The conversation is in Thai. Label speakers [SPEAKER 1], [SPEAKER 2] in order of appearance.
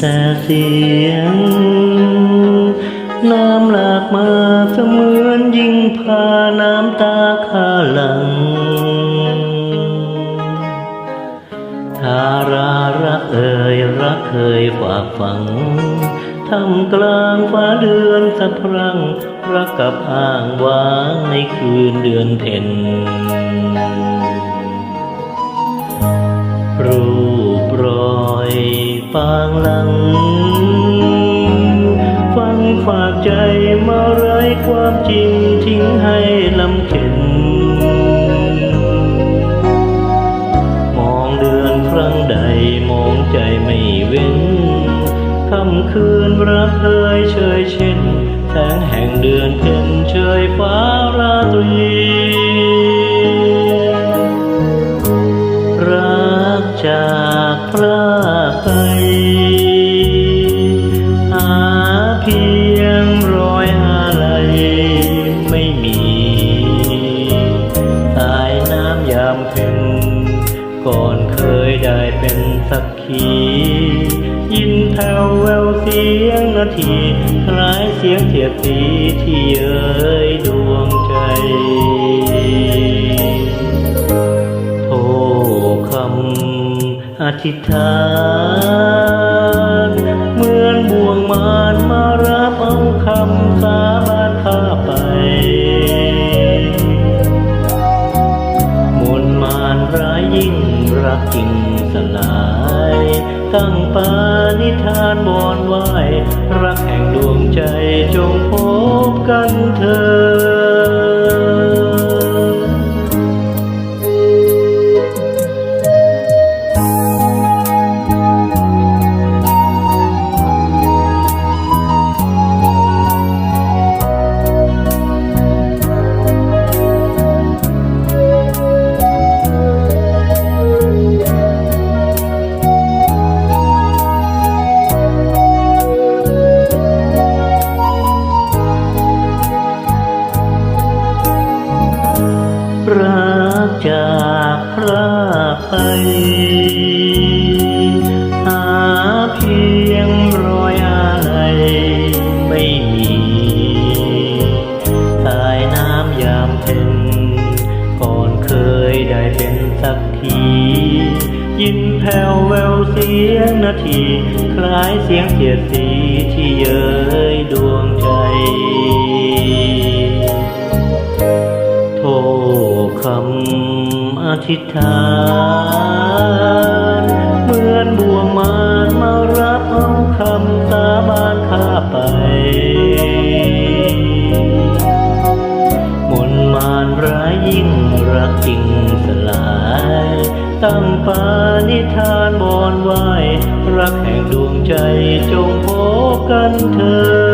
[SPEAKER 1] แต่เสียง น้ำหลากมาเสมือนยิ่งพาน้ำตาข้าหลังทารารักเอ่ยรักเคยฝากฝังทำกลางฟ้าเดือนสะพรั่งรักกับอ้างว้างในคืนเดือนเพ็ญ ปางหลัง ฟังฝากใจมาไร้ความจริงทิ้งให้ลำเข็น มองเดือนครั้งใดมองใจไม่เว้นค่ำคืนรักเคยเชยเช่นแสงแห่งเดือนเพ็ญเชยฟ้าราตรีรักจากพระไป หาเพียงรอยอะไรไม่มีสายน้ำยามเพ็ญก่อนเคยได้เป็นสักขี ยินแผ่วแววเสียงนาทีคล้ายเสียงเสียดสีที่เย้ยดวงใจโทคำ อธิษฐานเหมือนบ่วงมารมารับเอาคำสาบานข้าไป มนต์มารร้ายยิ่งรักจริงสลาย ตั้งปานิธานบอนไหวรักแห่งดวงใจจงพบกันเธอ ไป หาเพียงรอยอะไรไม่มีสายน้ำยามเพ็ญก่อนเคยได้เป็นสักที ยินแผ่วแววเสียงนาที คล้ายเสียงเสียดสีที่เย้ยดวงใจ ธิษฐานเหมือนบ่วมารมารับเอาคำสาบานข้าไป มนต์มารร้ายยิ่งรักจริงสลาย ตั้งปานิธานบอนไหวรักแห่งดวงใจจงพบกันเธอ